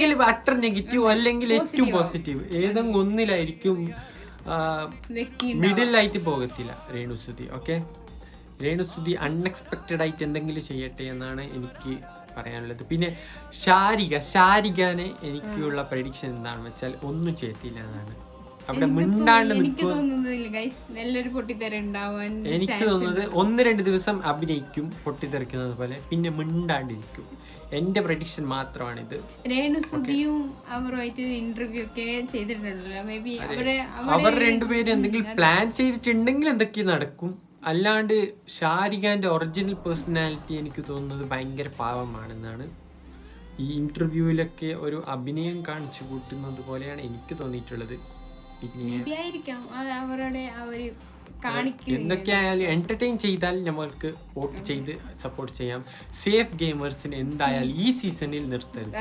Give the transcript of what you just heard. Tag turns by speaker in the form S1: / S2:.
S1: ഒന്നെങ്കിൽ utter negative അല്ലെങ്കിൽ ഏറ്റവും പോസിറ്റീവ് ഏതെങ്കിലും ഒന്നിലായിരിക്കും മിഡിലായിട്ട് പോകത്തില്ല രേണുസുതി ഓക്കെ രേണുസുതി അൺഎക്സ്പെക്റ്റഡ് ആയിട്ട് എന്തെങ്കിലും ചെയ്യട്ടെ എന്നാണ് എനിക്ക് പറയാനുള്ളത്. പിന്നെ ശാരിക ശാരികനെ എനിക്കുള്ള പ്രഡിക്ഷൻ എന്താണെന്ന് വെച്ചാൽ ഒന്നും ചെയ്യത്തില്ല എന്നാണ്. അവിടെ മിണ്ടാണ്ട്
S2: നല്ലൊരു പൊട്ടിത്തെറി ഉണ്ടാവാൻ
S1: എനിക്ക് തോന്നുന്നത് ഒന്ന് രണ്ട് ദിവസം അഭിനയിക്കും പൊട്ടിത്തെറിക്കുന്നത് പോലെ പിന്നെ മിണ്ടാണ്ടിരിക്കും. എന്റെ പ്രഡിക്ഷൻ മാത്രമാണ്
S2: ഇത് സുധിയും അവരുമായിട്ട് ഇന്റർവ്യൂ ഒക്കെ ചെയ്തിട്ടുണ്ടല്ലോ. മേ ബി അവരെ
S1: അവർ രണ്ടുപേരും എന്തെങ്കിലും പ്ലാൻ ചെയ്തിട്ടുണ്ടെങ്കിൽ എന്തൊക്കെ നടക്കും. അല്ലാണ്ട് ഷാരിഖാന്റെ ഒറിജിനൽ പേഴ്സണാലിറ്റി എനിക്ക് തോന്നുന്നത് ഭയങ്കര പാവമാണെന്നാണ്. ഈ ഇന്റർവ്യൂവിലൊക്കെ ഒരു അഭിനയം കാണിച്ചു കൂട്ടുന്നത് പോലെയാണ് എനിക്ക് തോന്നിയിട്ടുള്ളത്. എന്തൊക്കെയായാലും എന്റർടൈൻ ചെയ്താൽ നമ്മൾക്ക് വോട്ട് ചെയ്ത് സപ്പോർട്ട് ചെയ്യാം. സേഫ് ഗെയിമേഴ്സിന് എന്തായാലും ഈ സീസണിൽ നിർത്തരുത്